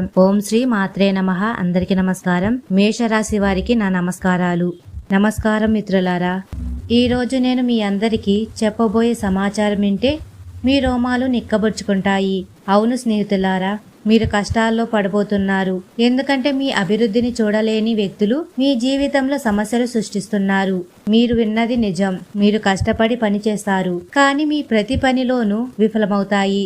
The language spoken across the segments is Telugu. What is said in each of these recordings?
ఓం శ్రీ మాత్రే నమ. అందరికి నమస్కారం. మేషరాశి వారికి నా నమస్కారాలు. నమస్కారం మిత్రులారా ఈరోజు నేను మీ అందరికీ చెప్పబోయే సమాచారం వింటే మీ రోమాలు నిక్కబొచ్చుకుంటాయి. అవును స్నేహితులారా మీరు కష్టాల్లో పడబోతున్నారు. ఎందుకంటే మీ అభివృద్ధిని చూడలేని వ్యక్తులు మీ జీవితంలో సమస్యలు సృష్టిస్తున్నారు. మీరు విన్నది నిజం. మీరు కష్టపడి పనిచేస్తారు. కానీ మీ ప్రతి పనిలోనూ విఫలమవుతాయి.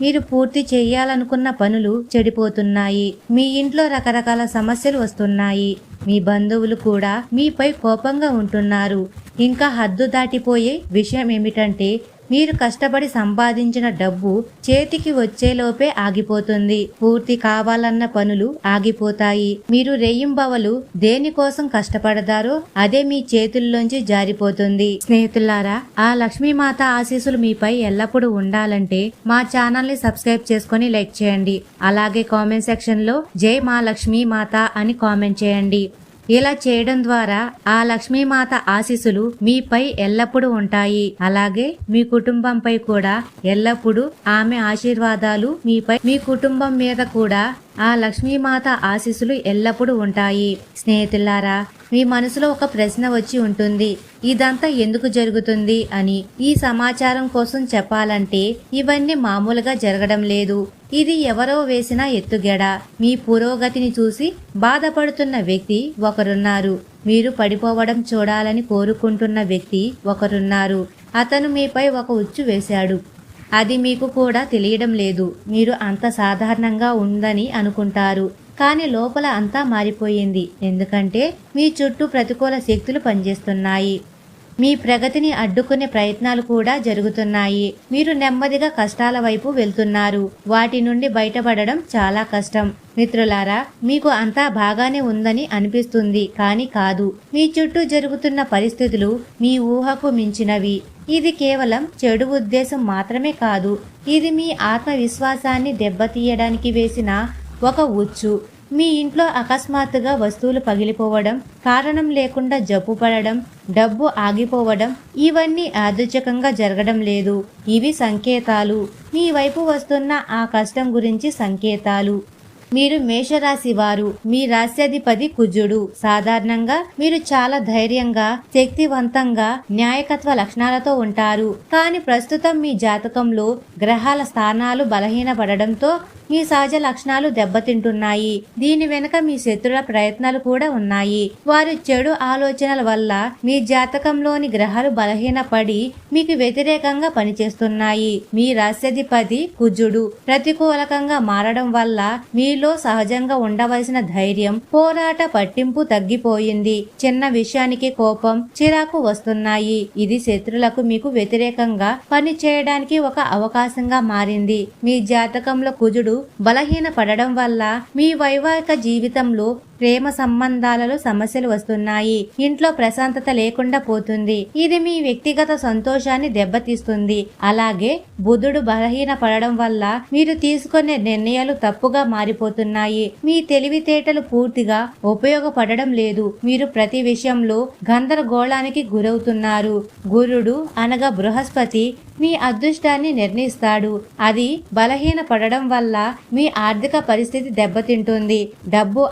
మీరు పూర్తి చేయాలనుకున్న పనులు చెడిపోతున్నాయి. మీ ఇంట్లో రకరకాల సమస్యలు వస్తున్నాయి. మీ బంధువులు కూడా మీపై కోపంగా ఉంటున్నారు. ఇంకా హద్దు దాటిపోయే విషయం ఏమిటంటే మీరు కష్టపడి సంపాదించిన డబ్బు చేతికి వచ్చేలోపే ఆగిపోతుంది. పూర్తి కావాలన్న పనులు ఆగిపోతాయి. మీరు రెయ్యింబవలు దేనికోసం కష్టపడతారో అదే మీ చేతుల్లోంచి జారిపోతుంది. స్నేహితులారా ఆ లక్ష్మీమాత ఆశీస్సులు మీపై ఎల్లప్పుడూ ఉండాలంటే మా ఛానల్ని సబ్స్క్రైబ్ చేసుకొని లైక్ చేయండి. అలాగే కామెంట్ సెక్షన్లో జై మా లక్ష్మీ మాత అని కామెంట్ చేయండి. ఇలా చేయడం ద్వారా ఆ లక్ష్మీమాత ఆశీస్సులు మీపై ఎల్లప్పుడూ ఉంటాయి. అలాగే మీ కుటుంబంపై కూడా ఎల్లప్పుడూ ఆమె ఆశీర్వాదాలు మీపై మీ కుటుంబం మీద కూడా ఆ లక్ష్మీమాత ఆశీస్సులు ఎల్లప్పుడూ ఉంటాయి. స్నేహితులారా మీ మనసులో ఒక ప్రశ్న వచ్చి ఉంటుంది. ఇదంతా ఎందుకు జరుగుతుంది అని ఈ సమాచారం కోసం చెప్పాలంటే ఇవన్నీ మామూలుగా జరగడం లేదు. ఇది ఎవరో వేసిన ఎత్తుగెడ. మీ పురోగతిని చూసి బాధపడుతున్న వ్యక్తి ఒకరున్నారు. మీరు పడిపోవడం చూడాలని కోరుకుంటున్న వ్యక్తి ఒకరున్నారు. అతను మీపై ఒక ఉచ్చు వేశాడు. అది మీకు కూడా తెలియడం లేదు. మీరు అంత సాధారణంగా ఉందని అనుకుంటారు. కానీ లోపల అంతా మారిపోయింది. ఎందుకంటే మీ చుట్టూ ప్రతికూల శక్తులు పనిచేస్తున్నాయి. మీ ప్రగతిని అడ్డుకునే ప్రయత్నాలు కూడా జరుగుతున్నాయి. మీరు నెమ్మదిగా కష్టాల వైపు వెళ్తున్నారు. వాటి నుండి బయటపడడం చాలా కష్టం. మిత్రులారా మీకు అంతా బాగానే ఉందని అనిపిస్తుంది కానీ కాదు. మీ చుట్టూ జరుగుతున్న పరిస్థితులు మీ ఊహకు మించినవి. ఇది కేవలం చెడు ఉద్దేశం మాత్రమే కాదు. ఇది మీ ఆత్మవిశ్వాసాన్ని దెబ్బతీయడానికి వేసిన ఒక ఉచ్చు. మీ ఇంట్లో అకస్మాత్తుగా వస్తువులు పగిలిపోవడం కారణం లేకుండా జబ్బు పడడం డబ్బు ఆగిపోవడం ఇవన్నీ యాదృచ్ఛికంగా జరగడం లేదు. ఇవి సంకేతాలు. మీ వైపు వస్తున్న ఆ కష్టం గురించి సంకేతాలు. మీరు మేషరాశి వారు. మీ రాశ్యాధిపతి కుజుడు. సాధారణంగా మీరు చాలా ధైర్యంగా శక్తివంతంగా న్యాయకత్వ లక్షణాలతో ఉంటారు. కానీ ప్రస్తుతం మీ జాతకంలో గ్రహాల స్థానాలు బలహీనపడడంతో మీ సహజ లక్షణాలు దెబ్బతింటున్నాయి. దీని వెనుక మీ శత్రుల ప్రయత్నాలు కూడా ఉన్నాయి. వారి చెడు ఆలోచనల వల్ల మీ జాతకంలోని గ్రహాలు బలహీనపడి మీకు వ్యతిరేకంగా పనిచేస్తున్నాయి. మీ రాశ్యధిపతి కుజుడు ప్రతికూలకంగా మారడం వల్ల మీలో సహజంగా ఉండవలసిన ధైర్యం పోరాట పట్టింపు తగ్గిపోయింది. చిన్న విషయానికి కోపం చిరాకు వస్తున్నాయి. ఇది శత్రులకు మీకు వ్యతిరేకంగా పని చేయడానికి ఒక అవకాశంగా మారింది. మీ జాతకంలో కుజుడు బలహీన పడడం వల్ల మీ వైవాహిక జీవితంలో ప్రేమ సంబంధాలలో సమస్యలు వస్తున్నాయి. ఇంట్లో ప్రశాంతత లేకుండా పోతుంది. ఇది మీ వ్యక్తిగత సంతోషాన్ని దెబ్బతీస్తుంది. అలాగే బుధుడు బలహీన పడడం వల్ల మీరు తీసుకునే నిర్ణయాలు తప్పుగా మారిపోతున్నాయి. మీ తెలివితేటలు పూర్తిగా ఉపయోగపడడం లేదు. మీరు ప్రతి విషయంలో గందరగోళానికి గురవుతున్నారు. గురుడు అనగా బృహస్పతి మీ అదృష్టాన్ని నిర్ణయిస్తాడు. అది బలహీన పడడం వల్ల మీ ఆర్థిక పరిస్థితి దెబ్బతింటుంది. డబ్బు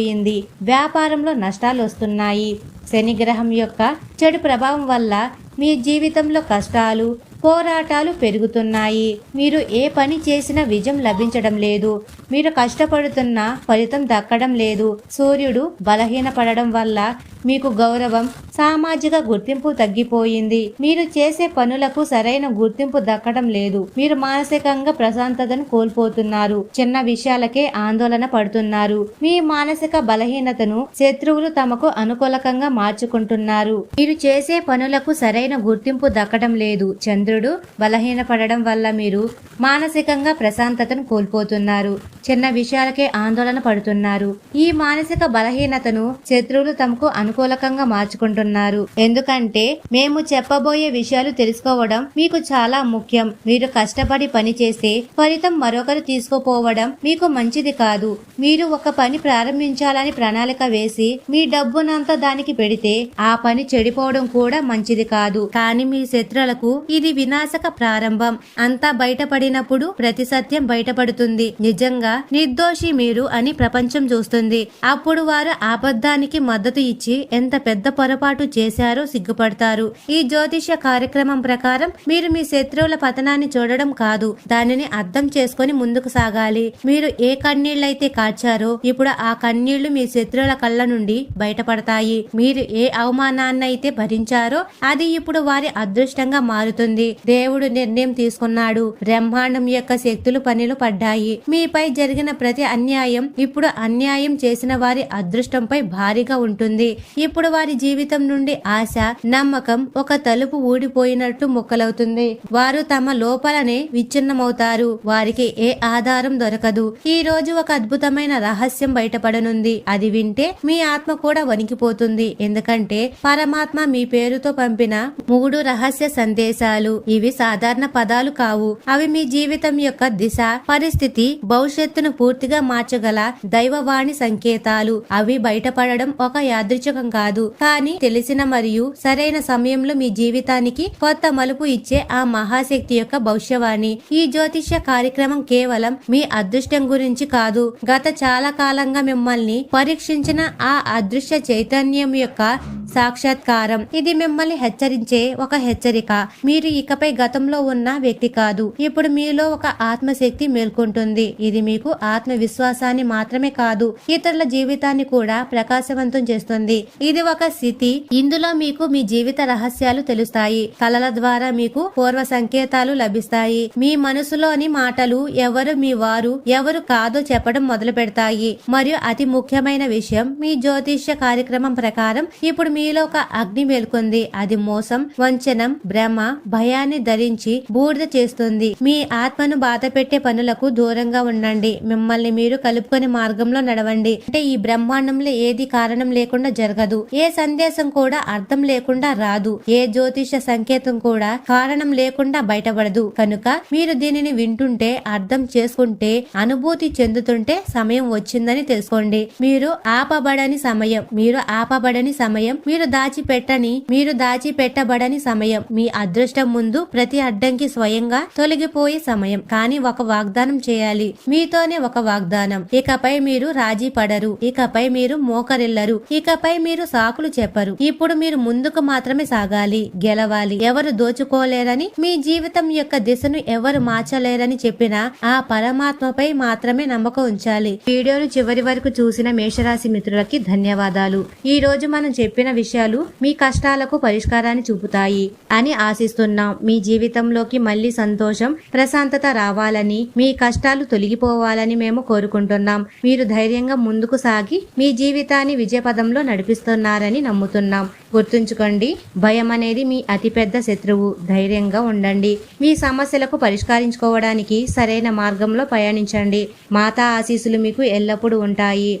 పడిపోయింది వ్యాపారంలో నష్టాలు వస్తున్నాయి. శనిగ్రహం యొక్క చెడు ప్రభావం వల్ల మీ జీవితంలో కష్టాలు పోరాటాలు పెరుగుతున్నాయి. మీరు ఏ పని చేసినా విజయం లభించడం లేదు. మీరు కష్టపడుతున్న ఫలితం దక్కడం లేదు. సూర్యుడు బలహీనపడడం వల్ల మీకు గౌరవం సామాజిక గుర్తింపు తగ్గిపోయింది. మీరు చేసే పనులకు సరైన గుర్తింపు దక్కడం లేదు. మీరు మానసికంగా ప్రశాంతతను కోల్పోతున్నారు. చిన్న విషయాలకే ఆందోళన పడుతున్నారు. మీ మానసిక బలహీనతను శత్రువులు తమకు అనుకూలకంగా మార్చుకుంటున్నారు. మీరు చేసే పనులకు సరైన గుర్తింపు దక్కడం లేదు. చంద్రుడు బలహీనపడడం వల్ల మీరు మానసికంగా ప్రశాంతతను కోల్పోతున్నారు. చిన్న విషయాలకే ఆందోళన పడుతున్నారు. ఈ మానసిక బలహీనతను శత్రువులు తమకు అనుకూలకంగా మార్చుకుంటున్నారు. ఎందుకంటే మేము చెప్పబోయే విషయాలు తెలుసుకోవడం మీకు చాలా ముఖ్యం. మీరు కష్టపడి పని చేస్తే ఫలితం మరొకరు తీసుకుపోవడం మీకు మంచిది కాదు. మీరు ఒక పని ప్రారంభించాలని ప్రణాళిక వేసి మీ డబ్బునంతా దానికి పెడితే ఆ పని చెడిపోవడం కూడా మంచిది కాదు. కానీ మీ శత్రులకు ఇది వినాశక ప్రారంభం. అంతా బయటపడినప్పుడు ప్రతి సత్యం బయటపడుతుంది. నిజంగా నిర్దోషి మీరు అని ప్రపంచం చూస్తుంది. అప్పుడు వారు అబద్ధానికి మద్దతు ఇచ్చి ఎంత పెద్ద పొరపాటు చేశారో సిగ్గుపడతారు. ఈ జ్యోతిష్య కార్యక్రమం ప్రకారం మీరు మీ శత్రువుల పతనాన్ని చూడడం కాదు. దానిని అర్థం చేసుకొని ముందుకు సాగాలి. మీరు ఏ కన్నీళ్ళైతే కార్చారో ఇప్పుడు ఆ కన్నీళ్ళు మీ శత్రువుల కళ్ళ నుండి బయటపడతాయి. మీరు ఏ అవమానాన్నైతే భరించారో అది ఇప్పుడు వారి అదృష్టంగా మారుతుంది. దేవుడు నిర్ణయం తీసుకున్నాడు. బ్రహ్మాండం యొక్క శక్తులు పనిలు పడ్డాయి. మీపై జరిగిన ప్రతి అన్యాయం ఇప్పుడు అన్యాయం చేసిన వారి అదృష్టంపై భారీగా ఉంటుంది. ఇప్పుడు వారి జీవితం నుండి ఆశ నమ్మకం ఒక తలుపు ఊడిపోయినట్టు మొక్కలవుతుంది. వారు తమ లోపలనే విచ్ఛిన్నమవుతారు. వారికి ఏ ఆధారం దొరకదు. ఈ రోజు ఒక అద్భుతమైన రహస్యం బయటపడనుంది. అది వింటే మీ ఆత్మ కూడా వణికిపోతుంది. ఎందుకంటే పరమాత్మ మీ పేరుతో పంపిన మూడు రహస్య సందేశాలు. ఇవి సాధారణ పదాలు కావు. అవి మీ జీవితం యొక్క దిశ పరిస్థితి భవిష్యత్తును పూర్తిగా మార్చగల దైవవాణి సంకేతాలు. అవి బయటపడడం ఒక యాదృచ్ఛకం కాదు. కానీ తెలిసిన మరియు సరైన సమయంలో మీ జీవితానికి కొత్త మలుపు ఇచ్చే ఆ మహాశక్తి యొక్క భవిష్యవాణి. ఈ జ్యోతిష్య కార్యక్రమం కేవలం మీ అదృష్టం గురించి కాదు. గత చాలా కాలంగా మిమ్మల్ని పరీక్షించిన ఆ అదృశ్య చైతన్యం యొక్క సాక్షాత్కారం. ఇది మిమ్మల్ని హెచ్చరించే ఒక హెచ్చరిక. మీరు ఇకపై గతంలో ఉన్న వ్యక్తి కాదు. ఇప్పుడు మీలో ఒక ఆత్మశక్తి మేల్కొంటుంది. ఇది మీకు ఆత్మవిశ్వాసాన్ని మాత్రమే కాదు ఇతరుల జీవితాన్ని కూడా ప్రకాశవంతం చేస్తుంది. ఇది ఒక స్థితి. ఇందులో మీకు మీ జీవిత రహస్యాలు తెలుస్తాయి. కళల ద్వారా మీకు పూర్వ సంకేతాలు లభిస్తాయి. మీ మనసులోని మాటలు ఎవరు మీ వారు ఎవరు కాదో చెప్పడం మొదలు పెడతాయి. మరియు అతి ముఖ్యమైన విషయం మీ జ్యోతిష్య కార్యక్రమం ప్రకారం ఇప్పుడు మీలో ఒక అగ్ని మేల్కొంది. అది మోసం వంచనం భ్రమ భయాన్ని ధరించి బూడిద చేస్తుంది. మీ ఆత్మను బాధ పెట్టే పనులకు దూరంగా ఉండండి. మిమ్మల్ని మీరు కలుపుకొని మార్గంలో నడవండి. అంటే ఈ బ్రహ్మాండంలో ఏది కారణం లేకుండా జరగదు. ఏ సందేశం కూడా అర్థం లేకుండా రాదు. ఏ జ్యోతిష సంకేతం కూడా కారణం లేకుండా బయటపడదు. కనుక మీరు దీనిని వింటుంటే అర్థం చేసుకుంటే అనుభూతి చెందుతుంటే సమయం వచ్చిందని తెలుసుకోండి. మీరు ఆపబడని సమయం మీరు ఆపబడని సమయం మీరు దాచిపెట్టని మీరు దాచిపెట్టబడని సమయం మీ అదృష్టం ముందు ప్రతి అడ్డంకి స్వయంగా తొలగిపోయే సమయం. కానీ ఒక వాగ్దానం చేయాలి. మీతోనే ఒక వాగ్దానం. ఇకపై మీరు రాజీ పడరు. ఇకపై మీరు మోకరిల్లరు. ఇకపై మీరు సాకులు చెప్పరు. ఇప్పుడు మీరు ముందుకు మాత్రమే సాగాలి. గెలవాలి. ఎవరు దోచుకోలేరని మీ జీవితం యొక్క దిశను ఎవరు మార్చలేరని చెప్పిన ఆ పరమాత్మపై మాత్రమే నమ్మకం ఉంచాలి. వీడియోను చివరి వరకు చూసిన మేషరాశి మిత్రులకి ధన్యవాదాలు. ఈ రోజు మనం చెప్పిన విషయాలు మీ కష్టాలకు పరిష్కారాన్ని చూపుతాయి అని ఆశిస్తున్నాం. మీ జీవితంలోకి మళ్ళీ సంతోషం ప్రశాంతత రావాలని మీ కష్టాలు తొలగిపోవాలని మేము కోరుకుంటున్నాం. మీరు ధైర్యంగా ముందుకు సాగి మీ జీవితాన్ని విజయపదంలో నడిపిస్తున్నారని నమ్ముతున్నాం. గుర్తుంచుకోండి భయం అనేది మీ అతిపెద్ద శత్రువు. ధైర్యంగా ఉండండి. మీ సమస్యలకు పరిష్కరించుకోవడానికి సరైన మార్గంలో పయనించండి మాతా ఆశీస్సులు మీకు ఎల్లప్పుడూ ఉంటాయి.